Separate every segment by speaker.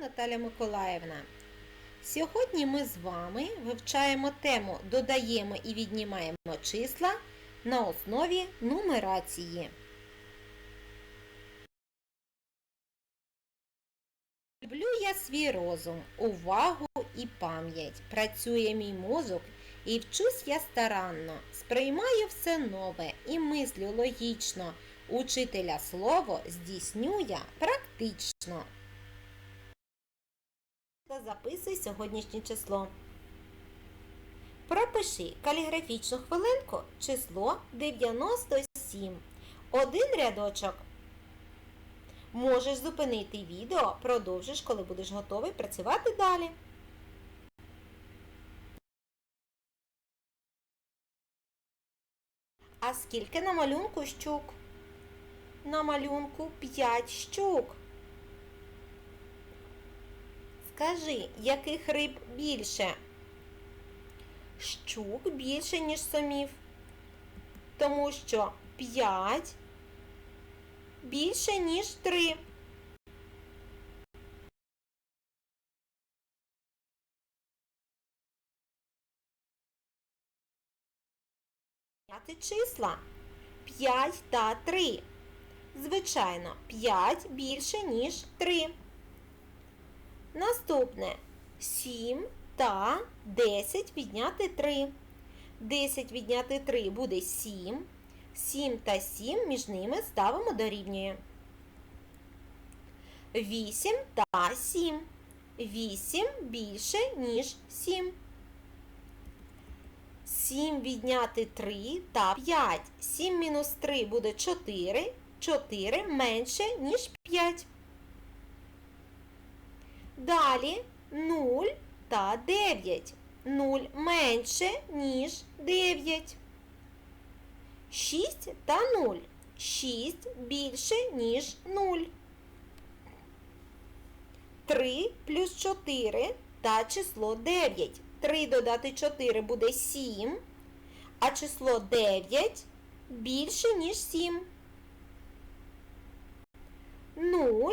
Speaker 1: Наталя Миколаївна. Сьогодні ми з вами вивчаємо тему Додаємо і віднімаємо числа на основі нумерації. Люблю я свій розум, увагу і пам'ять. Працює мій мозок і вчусь я старанно. Сприймаю все нове і мислю логічно. Учителя слово здійсню я практично. Записуй сьогоднішнє число. Пропиши каліграфічну хвилинку число 97. Один рядочок. Можеш зупинити відео, продовжиш, коли будеш готовий працювати далі. А скільки на малюнку щук? На малюнку 5 щук. Скажи, яких риб більше? Щук більше, ніж сомів. Тому що 5 більше, ніж 3. П'яти числа 5 та 3. Звичайно, 5 більше, ніж 3. Наступне 7 та 10 відняти 3. 10 відняти 3 буде 7. 7 та 7 між ними ставимо дорівнює. 8 та 7. 8 більше, ніж 7. 7 відняти 3 та 5. 7 мінус 3 буде 4. 4 менше, ніж 5. Далі 0 та 9. 0 менше, ніж 9. 6 та 0. 6 більше, ніж 0. 3 плюс 4 та число 9. 3 додати 4 буде 7, а число 9 більше, ніж 7. 0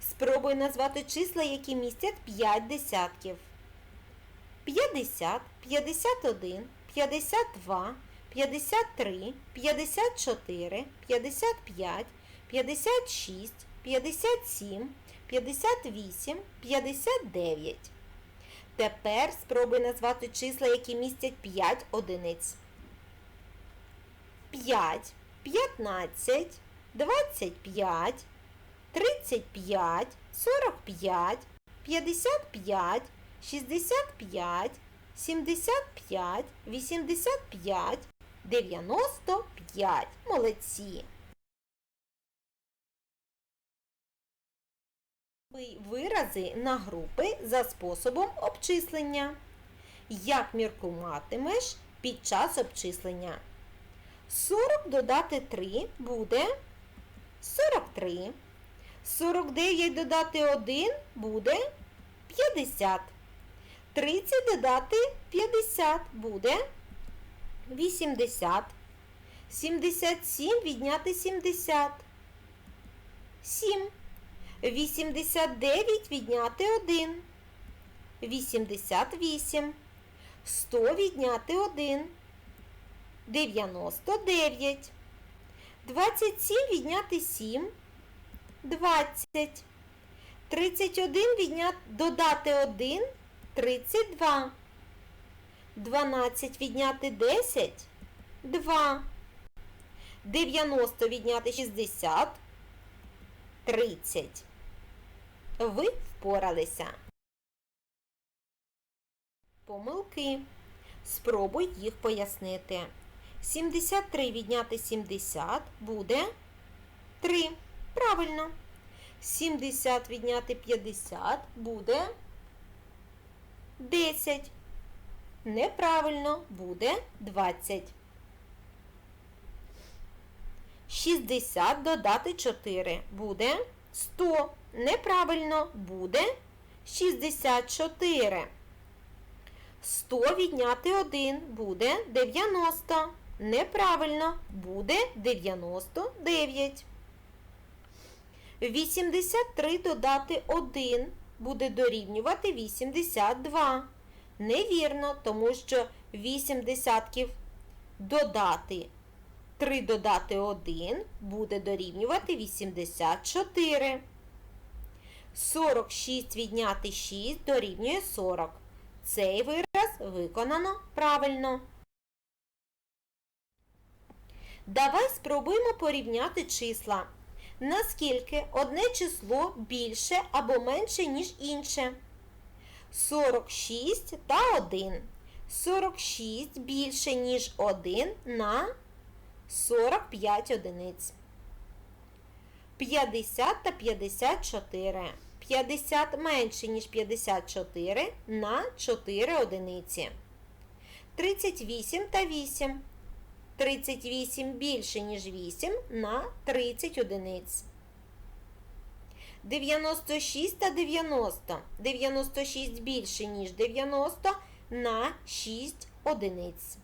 Speaker 1: Спробуй назвати числа, які містять 5 десятків. 50, 51, 52, 53, 54, 55, 56, 57, 58, 59. Тепер спробуй назвати числа, які містять 5 одиниць. 5, 15, 25, 35, 45, 55, 65, 75, 85, 95. Молодці. Вирази на групи за способом обчислення. Як міркуватимеш під час обчислення? 40 додати 3 буде 43. 49 додати 1 буде 50. 30 додати 50 буде 80. 77 відняти 70. 7. 89 відняти 1. 88. 100 відняти 1. 99. 27 відняти 7. 20. 31 відняти додати 1. 32. 12 відняти 10. 2. 90 відняти 60. 30. Ви впоралися. Помилки. Спробуй їх пояснити. 73 відняти 70 буде 3. Правильно. 70 відняти 50 буде 10. Неправильно буде 20. 60 додати 4 буде 100. Неправильно буде 64. 100 відняти 1 буде 90. Неправильно буде 99. 83 додати 1 буде дорівнювати 82. Невірно, тому що 8 десятків додати 3 додати 1 буде дорівнювати 84. 46 відняти 6 дорівнює 40. Цей вираз виконано правильно. Давай спробуємо порівняти числа. Наскільки одне число більше або менше, ніж інше? 46 та 1. 46 більше, ніж 1 на 45 одиниць. 50 та 54. 50 менше, ніж 54 на 4 одиниці. 38 та 8. 38 більше, ніж 8 на 30 одиниць. 96 та 90. 96 більше, ніж 90 на 6 одиниць.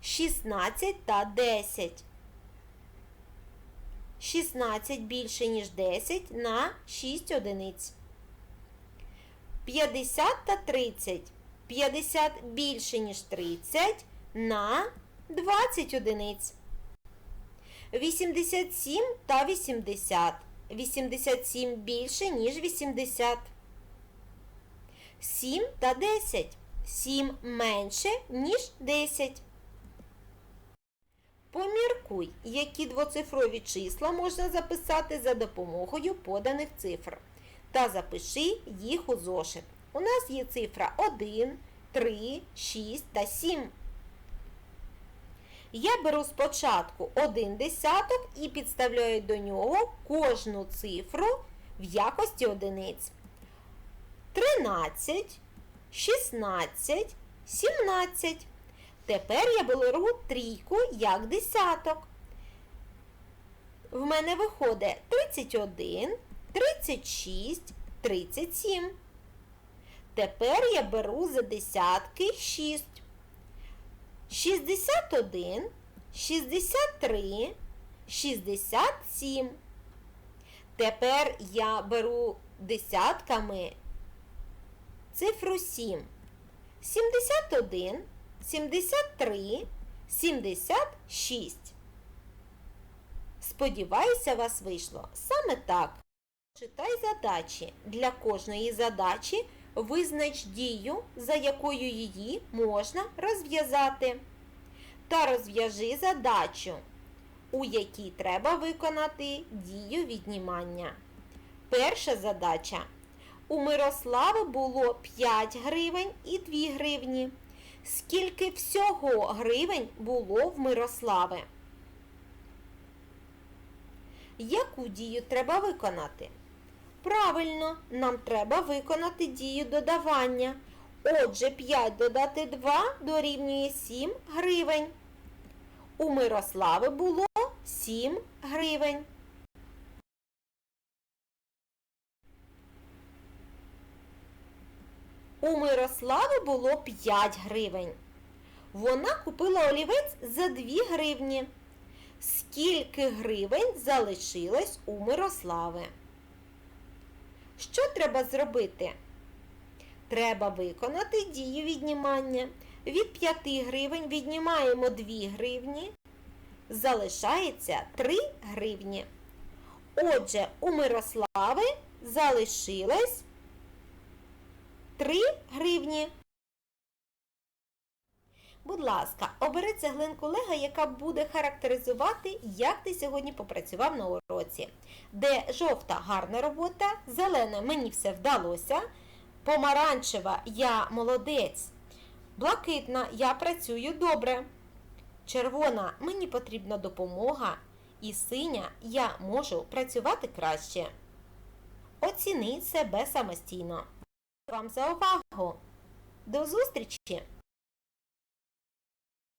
Speaker 1: 16 та 10. 16 більше, ніж 10 на 6 одиниць. 50 та 30. 50 більше, ніж 30 на 20 одиниць. 87 та 80. 87 більше, ніж 80. 7 та 10. 7 менше, ніж 10. Поміркуй, які двоцифрові числа можна записати за допомогою поданих цифр. Та запиши їх у зошит. У нас є цифра 1, 3, 6 та 7. Я беру спочатку один десяток і підставляю до нього кожну цифру в якості одиниць. 13, 16, 17. Тепер я беру трійку як десяток. В мене виходить 31, 36, 37. Тепер я беру за десятки 6. 61, 63, 67. Тепер я беру десятками цифру 7. 71, 73, 76. Сподіваюся, вас вийшло саме так. Читай задачі. Для кожної задачі визнач дію, за якою її можна розв'язати. Та розв'яжи задачу, у якій треба виконати дію віднімання. Перша задача. У Мирослави було 5 гривень і 2 гривні. Скільки всього гривень було в Мирослави? Яку дію треба виконати? Правильно, нам треба виконати дію додавання. Отже, 5 додати 2 дорівнює 7 гривень. У Мирослави було 7 гривень. У Мирослави було 5 гривень. Вона купила олівець за 2 гривні. Скільки гривень залишилось у Мирослави? Що треба зробити? Треба виконати дію віднімання. Від 5 гривень віднімаємо 2 гривні. Залишається 3 гривні. Отже, у Мирослави залишилось 3 гривні. Будь ласка, обери цеглинку Лего, яка буде характеризувати, як ти сьогодні попрацював на уроці. Де жовта гарна робота, зелена мені все вдалося, помаранчева я молодець, блакитна я працюю добре. Червона мені потрібна допомога, і синя я можу працювати краще. Оціни себе самостійно. вам за увагу. До зустрічі!